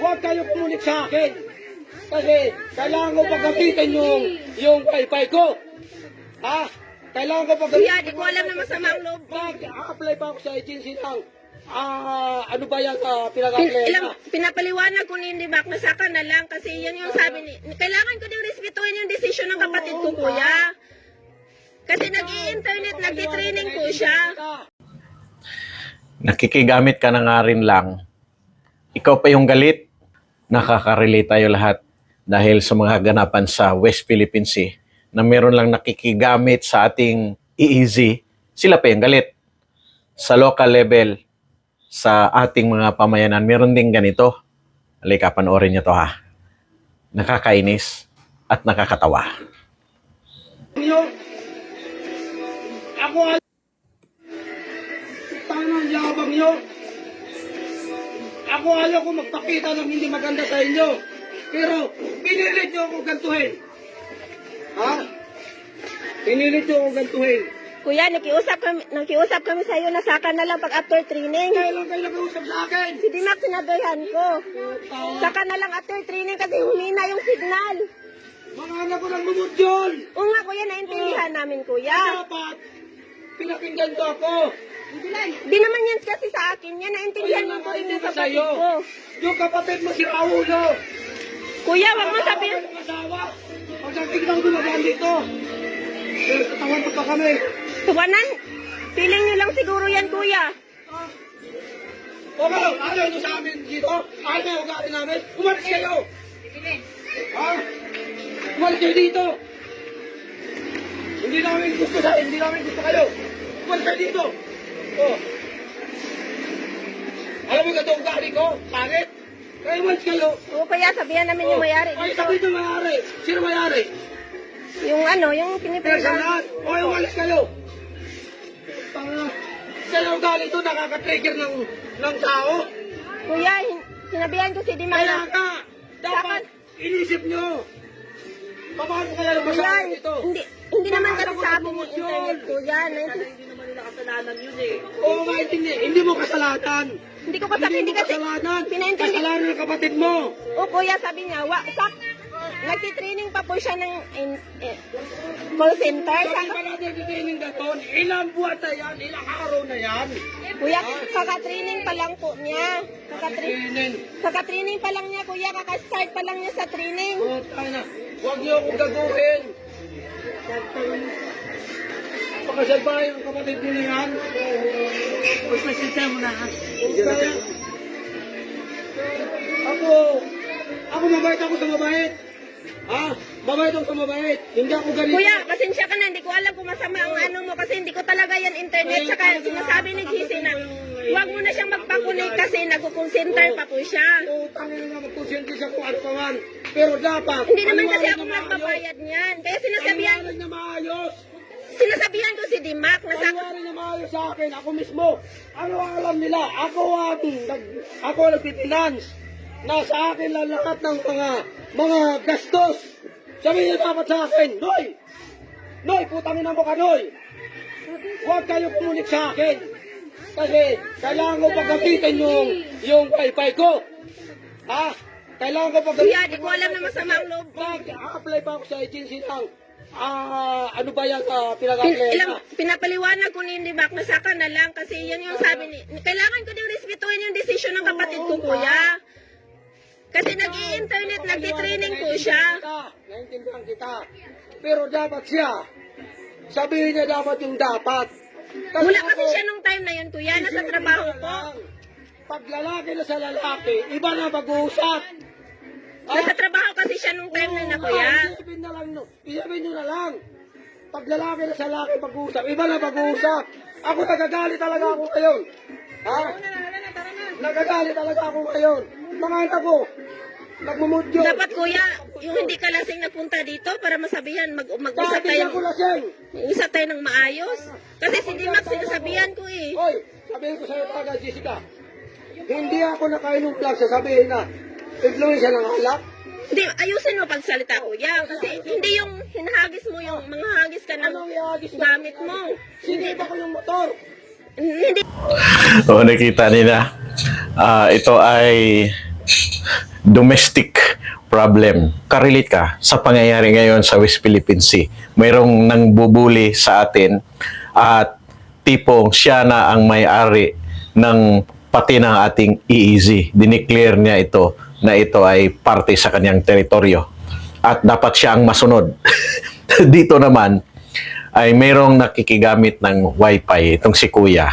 huwag kayo kumunik sa akin. Kasi kailangan ko pagkapitan yung, yung wifi ko. Ha? Kailangan ko pagkapitan. Kuya, di ko alam na masama ang loob. Mag-apply pa ako sa agency ng, ah, ano ba yan, Pin, pinag-apply ilang, na? pinapaliwanag ko ni Bak na saka na lang kasi yan yung sabi ni... Kailangan ko din respetuhin yung desisyon ng kapatid ko, kuya. Kasi nag-i-internet, nag-training po siya. nakikigamit ka na nga rin lang, ikaw pa yung galit, nakaka-relate tayo lahat dahil sa mga ganapan sa West Philippine Sea na meron lang nakikigamit sa ating EEZ, sila pa yung galit. Sa local level, sa ating mga pamayanan, meron din ganito. Halika, panoorin niyo to ha. Nakakainis at nakakatawa. Ako tanang yabang nyo. Ako ayaw ko magpakita ng hindi maganda sa inyo. Pero pinilit nyo ako gantuhin. Ha? Pinilit nyo ako gantuhin. Kuya, nakiusap kami, nakiusap kami sa iyo na saka na lang pag after training. Kailan kayo nag-uusap sa akin? Si Dimac sinabihan ko. Saka na lang after training kasi humina yung signal. Mga anak ko ng bumudyol. Oo nga kuya, naintindihan namin kuya. Dapat pinakinggan ko ako. Di naman yan kasi sa akin yan, naintindihan mo ko rin yung sa kapatid iyo. ko. Yung kapatid mo si Raulo. Kuya, wag mo sabihin. Ang asawa. Pag nagtignan ko dumagaan dito. Pero tatawan pa pa kami. Tuwanan, feeling nyo lang siguro yan kuya. O ano, ayaw nyo sa amin dito? Ayaw nyo ugali namin? Umalis kayo! Ha? Umalis kayo dito! Hindi namin gusto sa hindi namin gusto kayo. Umalis kayo dito! Oh. Alam mo ganito ugali ko? Pangit! Kaya umalis kayo! Oo kuya, sabihan namin yung mayari Ay, dito. sabi nyo mayari! Sino mayari? Yung ano, yung pinipresan. O, umalis kayo! Tanga! Kaya ugali ito nakaka-trigger ng, ng tao. Kuya, sinabihan ko si Dimac Kaya na. ka, dapat inisip nyo. Paano kaya Kuya, lumasakin ito? hindi, hindi naman kasi sa akin yung internet kuya. Naintindihan. Hindi nila kasalanan yun eh. Oo nga, hindi, hindi mo kasalanan. Hindi ko kasi, hindi mo kasi, kasalanan. pinaintindi. Kasalanan ng kapatid mo. O kuya, sabi niya, wa, sak, nagtitraining pa po siya ng in, eh, call center. Sabi pa natin titingin na doon, ilang buwan na yan, ilang araw na yan. kuya, kaka-training pa lang po niya. Kaka-training. Kaka-training pa lang niya, kuya. Kaka-start pa lang niya sa training. Oo, tayo na. Huwag niyo akong gaguhin. Pakasal ba yung kapatid mo na yan? Huwag pasensya mo na. Kaya, ako, ako mabait ako sa mabait. Ha? Mabait ako sa mabait. Hindi ako ganito. Kuya, pasensya ka na. Hindi ko alam kung masama ang ano mo kasi hindi ko talaga yan internet. Saka sinasabi ni GC na huwag mo na siyang magpakunik kasi nag-center pa po siya. Utang na nga magkusyente siya kung ano pa man. Pero dapat, Hindi naman kasi ako na nagbabayad niyan. Kaya sinasabihan, Paliwanag na maayos. Sinasabihan ko si Dimac na sa... Paliwanag na maayos sa akin. Ako mismo. Ano ang alam nila? Ako ang nag, ako ang nagpipinance. Nasa akin lang lahat ng mga mga gastos. Sabihin niyo dapat sa akin, Noy! Noy, putangin mo ka, Noy! Huwag kayo kumunik sa akin. Kasi kailangan ko pagkapitan yung, yung wifi ko. Ha? Kailangan ko pagkapitan. Kuya, di ko alam na masama ang loob. Mag-apply pa ako sa agency ng, ah, ano ba yan, ah, Pin, pinag-apply ilang, pinapaliwanag ko ni Dimac na saka na lang kasi yan yung sabi ni... Kailangan ko din respetuhin yung desisyon ng kapatid ko, kuya. Kasi nag-i-internet, nag-training po siya. Naintindihan kita. Pero dapat siya, sabihin niya dapat yung dapat. Wala kasi ako, siya nung time na yun, kuya. Nasa trabaho ko. Pag lalaki na sa lalaki, iba na mag-uusap. Nasa trabaho kasi siya nung time na yun, na, kuya. Isipin na lang, no. Isipin nyo na lang. Pag lalaki na sa lalaki mag-uusap, iba na mag-uusap. Ako nagagalit talaga ako ngayon. Ha? Nagagalit talaga ako ngayon. Mga anak ko, nagmumudyo. Dapat, kuya, yung hindi ka lasing napunta dito para masabihan, mag- mag-usap Dati tayo. ako lasing. Mag-usap tayo ng maayos. Kasi si Dimac sinasabihan ko eh. Hoy, sabihin ko sa'yo talaga, Jessica. Hindi ako nakainom lang sasabihin na influensya ng alak. Hindi, ayusin mo pagsalita, kuya. Kasi hindi yung hinahagis mo, yung mga hagis ka ng Anong na? gamit mo. Sinipa ko yung motor. Hindi O nakita nila, ah, ito ay domestic problem. Karelate ka sa pangyayari ngayon sa West Philippine Sea. Mayroong nang bubuli sa atin at tipong siya na ang may-ari ng pati ng ating EEZ. Dineclare niya ito na ito ay parte sa kanyang teritoryo. At dapat siya ang masunod. Dito naman ay mayroong nakikigamit ng wifi itong si kuya.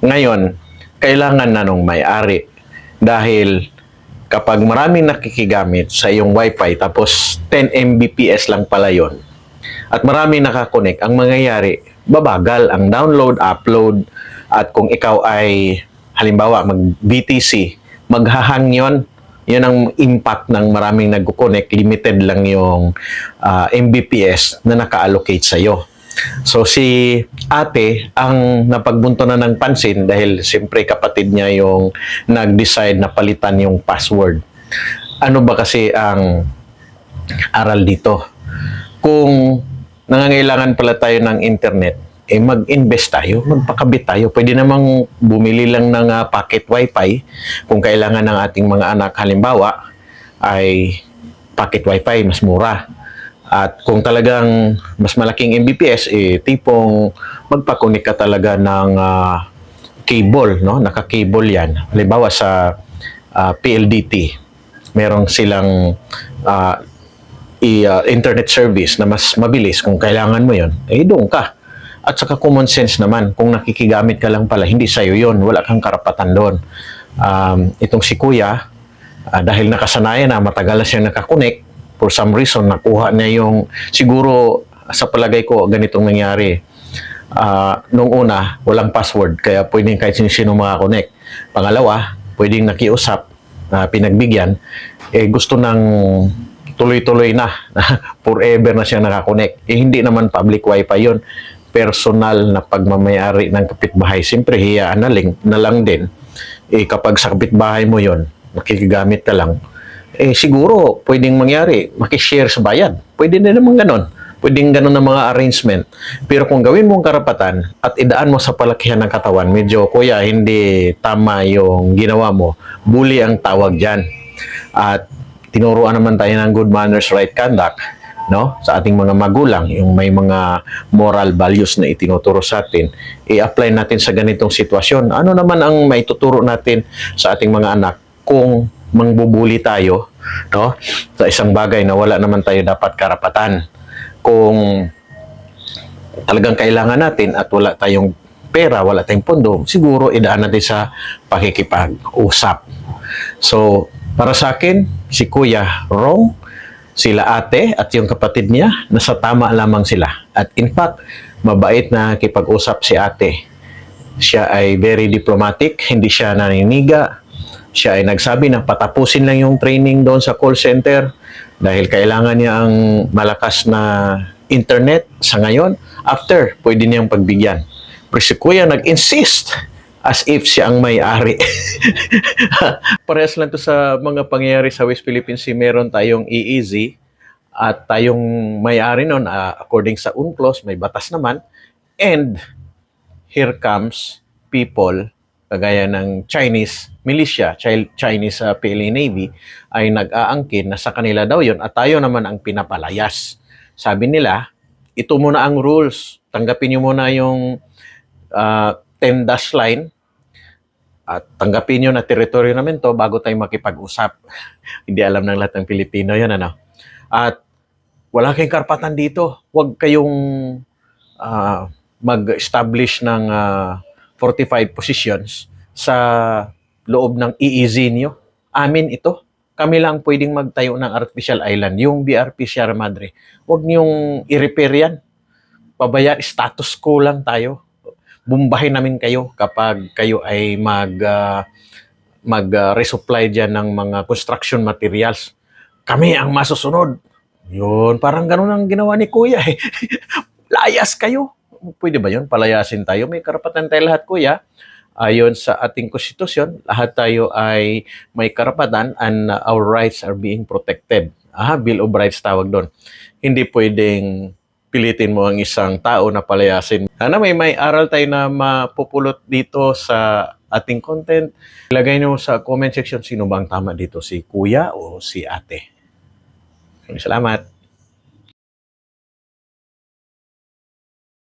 Ngayon, kailangan na nung may-ari dahil kapag maraming nakikigamit sa iyong wifi tapos 10 Mbps lang pala yon at maraming nakakonek, ang mangyayari, babagal ang download, upload, at kung ikaw ay, halimbawa, mag-BTC, maghahang yon yun ang impact ng maraming nagkukonek, limited lang yung ah, Mbps na naka-allocate sa'yo. So si ate ang napagbunto na ng pansin dahil siyempre kapatid niya yung nag-decide na palitan yung password. Ano ba kasi ang aral dito? Kung nangangailangan pala tayo ng internet, eh mag-invest tayo, magpakabit tayo. Pwede namang bumili lang ng ah, pocket wifi kung kailangan ng ating mga anak halimbawa ay pocket wifi mas mura. At kung talagang mas malaking Mbps, eh, tipong magpakunik ka talaga ng ah, cable, no? Naka-cable yan. Halimbawa sa ah, PLDT, merong silang ah, i, ah, internet service na mas mabilis kung kailangan mo yon eh doon ka. At saka common sense naman, kung nakikigamit ka lang pala, hindi sa'yo yon wala kang karapatan doon. Um, itong si Kuya, ah, dahil nakasanayan na, matagal na siya nakakonek, for some reason, nakuha niya yung, siguro, sa palagay ko, ganitong nangyari. Ah, nung una, walang password, kaya pwedeng kahit sino-sino makakonek. Pangalawa, pwedeng nakiusap, na pinagbigyan, eh gusto ng tuloy-tuloy na, forever na siya nakakonek. Eh, hindi naman public wifi yon personal na pagmamayari ng kapitbahay. Siyempre, hiyaan na, lang, na lang din. Eh, kapag sa kapitbahay mo yon makikigamit ka lang, eh siguro pwedeng mangyari, makishare sa bayad. Pwede din naman ganon. Pwedeng ganon ang mga arrangement. Pero kung gawin mong karapatan at idaan mo sa palakihan ng katawan, medyo kuya, hindi tama yung ginawa mo. Bully ang tawag dyan. At tinuruan naman tayo ng good manners, right conduct no? Sa ating mga magulang yung may mga moral values na itinuturo sa atin i-apply natin sa ganitong sitwasyon. Ano naman ang maituturo natin sa ating mga anak kung mangbubuli tayo no? Sa isang bagay na wala naman tayo dapat karapatan. Kung talagang kailangan natin at wala tayong pera, wala tayong pondo, siguro idaan natin sa pakikipag-usap. So, para sa akin, si Kuya wrong, sila ate at yung kapatid niya, nasa tama lamang sila. At in fact, mabait na kipag-usap si ate. Siya ay very diplomatic, hindi siya naniniga. Siya ay nagsabi na patapusin lang yung training doon sa call center dahil kailangan niya ang malakas na internet sa ngayon. After, pwede niyang pagbigyan. Pero si Kuya nag-insist as if siya ang may-ari. Parehas lang to sa mga pangyayari sa West Philippine Sea. Meron tayong EEZ at tayong may-ari nun, ah, according sa UNCLOS, may batas naman. And here comes people kagaya ng Chinese militia, Chi- Chinese uh, PLA Navy, ay nag-aangkin na sa kanila daw yon at tayo naman ang pinapalayas. Sabi nila, ito muna ang rules. Tanggapin nyo muna yung uh, 10 dash line at tanggapin nyo na teritoryo namin to bago tayo makipag-usap. Hindi alam ng lahat ng Pilipino yun, ano? At wala kayong karapatan dito. Huwag kayong ah, mag-establish ng ah, 45 positions sa loob ng EEZ nyo. Amin ito. Kami lang pwedeng magtayo ng artificial island. Yung BRP Sierra Madre. Huwag niyong i-repair yan. Pabayaan, status quo lang tayo. Bumbahin namin kayo kapag kayo ay mag ah, mag ah, resupply diyan ng mga construction materials. Kami ang masusunod. Yun, parang ganun ang ginawa ni Kuya eh. Layas kayo. Pwede ba yun? Palayasin tayo. May karapatan tayo lahat, Kuya. Ayon sa ating konstitusyon, lahat tayo ay may karapatan and uh, our rights are being protected. Ah, Bill of Rights tawag doon. Hindi pwedeng pilitin mo ang isang tao na palayasin. Sana may may aral tayo na mapupulot dito sa ating content. Ilagay nyo sa comment section sino bang tama dito, si kuya o si ate. Salamat.